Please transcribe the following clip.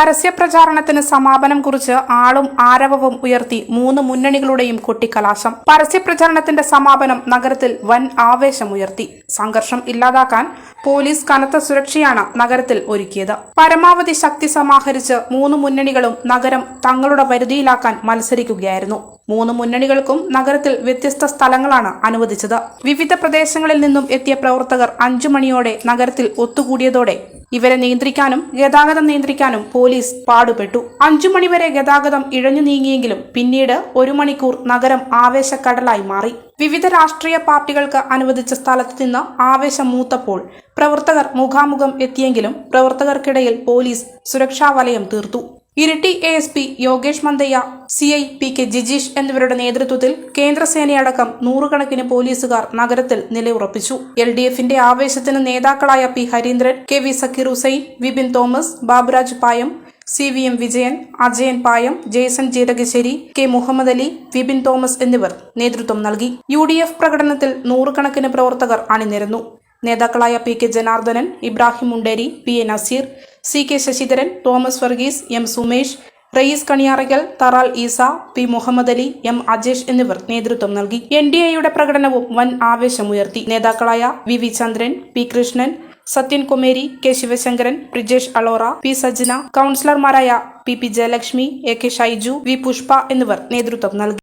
പരസ്യപ്രചാരണത്തിന് സമാപനം കുറിച്ച് ആളും ആരവവും ഉയർത്തി മൂന്ന് മുന്നണികളുടെയും കൊട്ടിക്കലാശം. പരസ്യപ്രചാരണത്തിന്റെ സമാപനം നഗരത്തിൽ വൻ ആവേശമുയർത്തി. സംഘർഷം ഇല്ലാതാക്കാൻ പോലീസ് കനത്ത സുരക്ഷയാണ് നഗരത്തിൽ ഒരുക്കിയത്. പരമാവധി ശക്തി സമാഹരിച്ച് മൂന്ന് മുന്നണികളും നഗരം തങ്ങളുടെ പരിധിയിലാക്കാൻ മത്സരിക്കുകയായിരുന്നു. മൂന്ന് മുന്നണികൾക്കും നഗരത്തിൽ വ്യത്യസ്ത സ്ഥലങ്ങളാണ് അനുവദിച്ചത്. വിവിധ പ്രദേശങ്ങളിൽ നിന്നും എത്തിയ പ്രവർത്തകർ അഞ്ചു മണിയോടെ നഗരത്തിൽ ഒത്തുകൂടിയതോടെ ഇവരെ നിയന്ത്രിക്കാനും ഗതാഗതം നിയന്ത്രിക്കാനും പോലീസ് പാടുപെട്ടു. അഞ്ചു മണിവരെ ഗതാഗതം ഇഴഞ്ഞു നീങ്ങിയെങ്കിലും പിന്നീട് ഒരു മണിക്കൂർ നഗരം ആവേശക്കടലായി മാറി. വിവിധ രാഷ്ട്രീയ പാർട്ടികൾക്ക് അനുവദിച്ച സ്ഥലത്ത് നിന്ന് ആവേശം മൂത്തപ്പോൾ പ്രവർത്തകർ മുഖാമുഖം എത്തിയെങ്കിലും പ്രവർത്തകർക്കിടയിൽ പോലീസ് സുരക്ഷാ വലയം തീർത്തു. Iritty A S P Yogesh Mandayya C I P K Jijeesh എന്നിവരുടെ നേതൃത്വത്തിൽ കേന്ദ്രസേനയടക്കം നൂറുകണക്കിന് പോലീസുകാർ നഗരത്തിൽ നിലയുറപ്പിച്ചു. എൽ ഡി എഫിന്റെ ആവേശത്തിന് നേതാക്കളായ P Harindran K V Zakir Hussain Vipin Thomas Baburaj Payam C V M Vijayan Ajayan Payam Jason Jeerakasseri K Muhammad Ali Vipin Thomas എന്നിവർ നേതൃത്വം നൽകി. യു ഡി എഫ് പ്രകടനത്തിൽ നൂറുകണക്കിന് പ്രവർത്തകർ അണിനിരന്നു. നേതാക്കളായ P K Janardhanan Ibrahim Munderi P A Naseer C K Sasidharan Thomas Varghese M Sumesh Rayees Kaniyarakkal Tharal Eesa P Muhammad Ali M Ajesh എന്നിവർ നേതൃത്വം നൽകി. എൻ ഡി എയുടെ പ്രകടനവും വൻ ആവേശമുയർത്തി. നേതാക്കളായ V V Chandran P Krishnan Sathyan Kumeri K Sivasankaran Brijesh Alora P Sajna കൗൺസിലർമാരായ P P Jayalakshmi A K Shyju V Pushpa എന്നിവർ നേതൃത്വം നൽകി.